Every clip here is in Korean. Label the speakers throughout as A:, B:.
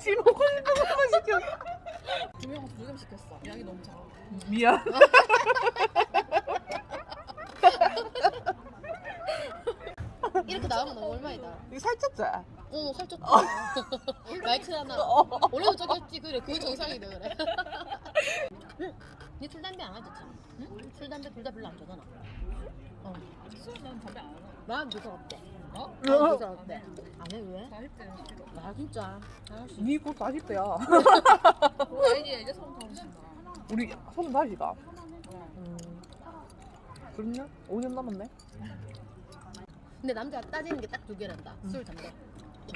A: 지 먹고 싶은 것만 시켜.
B: 두 명은 두점 시켰어. 양이 너무 작아.
A: 미안.
B: 이렇게 나오면 너무 얼마이다.
A: 이거 짜.
B: 어, 살쪘다. 마이크 하나. 원래는 저기였지. 그래, 그 정상이다, 그래. 응? 니술 담배 안 하지, 참? 응? 술 담배 둘 다 별로 안 좋아하잖아. 어.
C: 담배 안?
B: 난 무서 어때?
C: 어?
B: 난 무서 어때? 안 해, 왜?
C: 40대는 싫어.
B: 나 진짜. 할수
A: 니곧 40대야.
C: 어, 아니지 이제 서른 다섯인다.
A: 우리 서른 다시가. 음. 그렇냐? 5년 남았네.
B: 근데 남자가 따지는 게 딱 두 개란다. 술, 담배.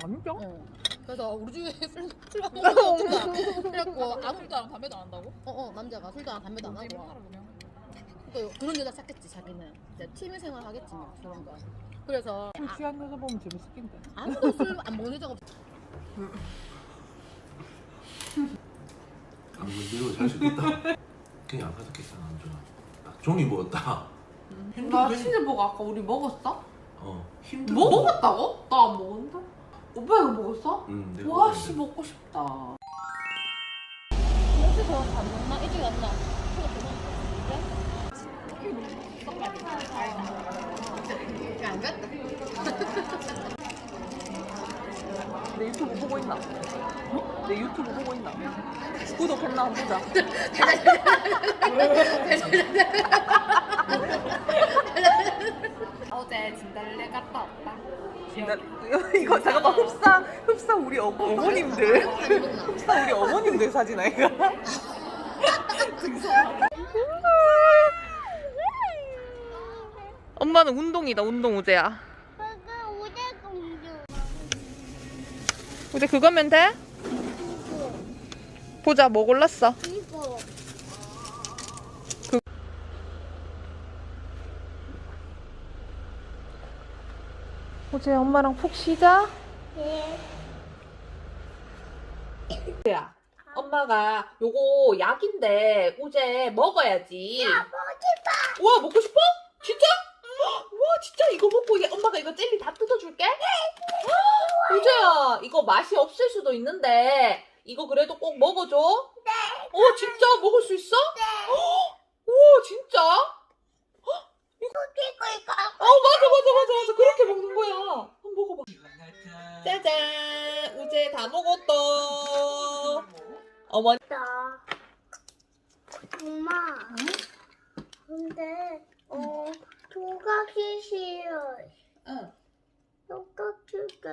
A: 아니죠?
B: 어. 그래서 우리 중에 술, 술 먹는 거 없다. 그래갖고 아무
C: 술도 안 담배도 안 한다고?
B: 어, 어, 남자가 술도 안 담배도 안 하고.
C: 하라 그냥.
B: 또 그런 여자 찾겠지, 자기는. 이제 취미 생활 하겠지, 뭐, 그런 거. 그래서
A: 술 취한 여자 보면 재밌긴 데
B: 아, 아무도 술안 먹는 여자가 없어.
D: 안 건드리고 잘수 있다. 그냥 안 가졌겠다 남자. 딱 종이 먹었다.
E: 나 치즈 버거 아까 우리 먹었어?
D: 어 힘들어.
E: 뭐 먹었다고? 나 안 먹었는데? 오빠 이거 먹었어?
D: 응 내가
E: 와,
D: 먹었는데.
E: 씨 먹고 싶다.
B: 혹시 더안 먹나? 일찍 왔나? 안 갔다.
A: 내 유튜브 보고 있나? 내 유튜브 보고 있나? 구독했나 한번 보자.
E: 어제 진달래 갔다 왔다.
A: 진짜 이거 잠깐만 흡사 흡사 우리 어, 어머님들 흡사 우리 어머님들 사진 아이가? 엄마는 운동이다 운동 우재야. 우재 그거면 돼? 보자 뭐 골랐어?
F: 이거
A: 우재 엄마랑 푹 쉬자.
F: 예
A: 야, 엄마가 요거 약인데 우재 먹어야지.
F: 먹어봐
A: 우와 먹고 싶어? 진짜? 진짜 이거 먹고 이게 엄마가 이거 젤리 다 뜯어줄게. 우재야 이거 맛이 없을 수도 있는데 이거 그래도 꼭 먹어줘. 네. 어 진짜 먹을 수 있어? 네. 우와 진짜?
F: 조각이 싫어
B: 응.
F: 줄게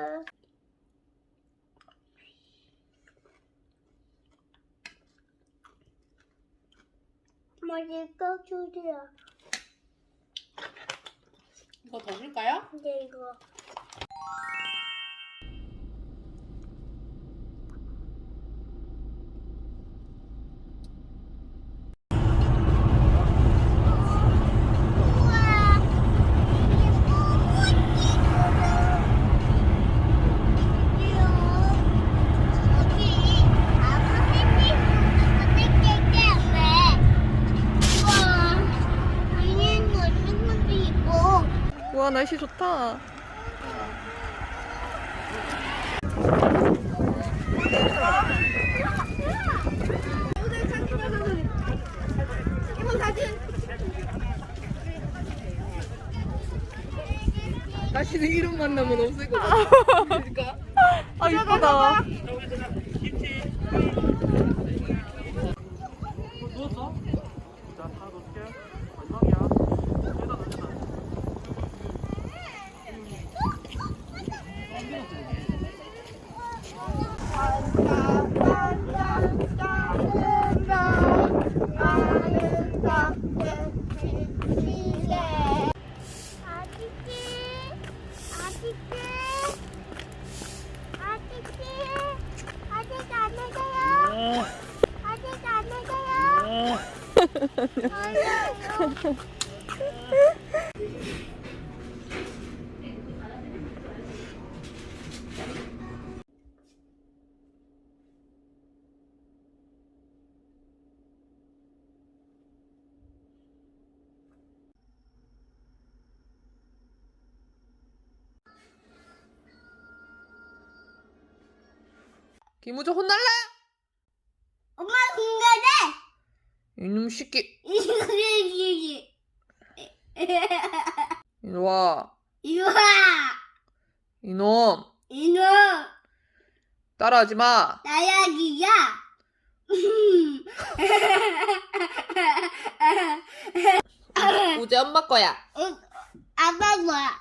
F: 엄마 이거 줄이야
B: 이거 더 줄까요?
F: 근데 이거
A: 날씨 좋다.
B: 다시는 이름 만나면 없을 것 같아.
A: 아 이쁘다.
F: 아직도 아직도
A: 김우주 혼날래?
F: 엄마 공가대.
A: 이놈 새끼.
F: 이거 이거
A: 이리 와. 이놈.
F: 이거
A: 따라하지 마.
F: 나야기야.
A: 우재 엄마 거야.
F: 아빠 거야.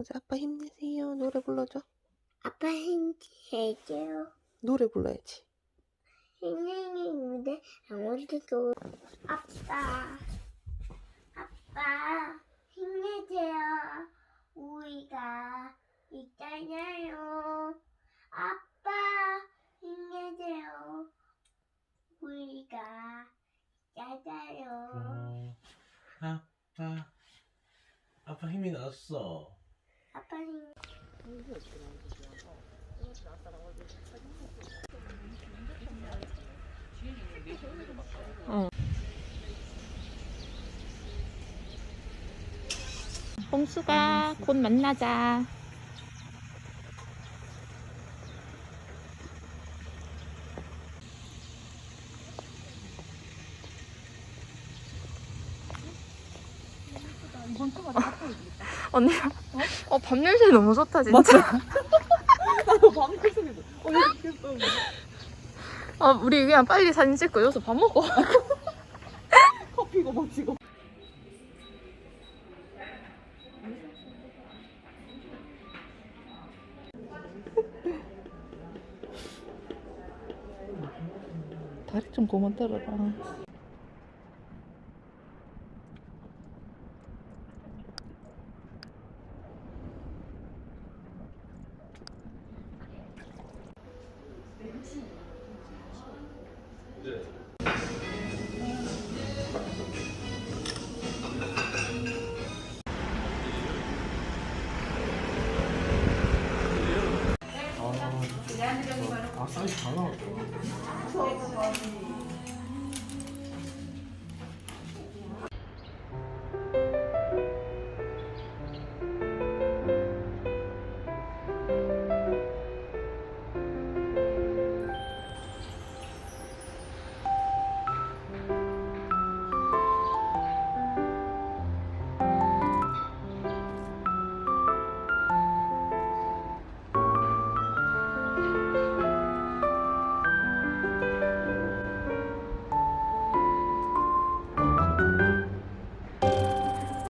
A: 우재 아빠 힘내세요 노래 불러줘
F: 아빠 힘내세요.
A: 노래 불러야지
F: 힘내는데 아무래도 아빠 아빠 힘내세요. 우리가 있잖아요. 아빠 힘내세요. 우리가 있잖아요.
D: 아빠 아빠 힘이 났어
F: 아빠 힘.
G: 홍수가 곧 만나자.
E: 언니, 어, 밥 냄새 너무 좋다, 진짜. 아, 우리 그냥 빨리 사진 찍고 여기서 밥 먹고.
A: 커피고 마시고 다리 좀 그만 떨어라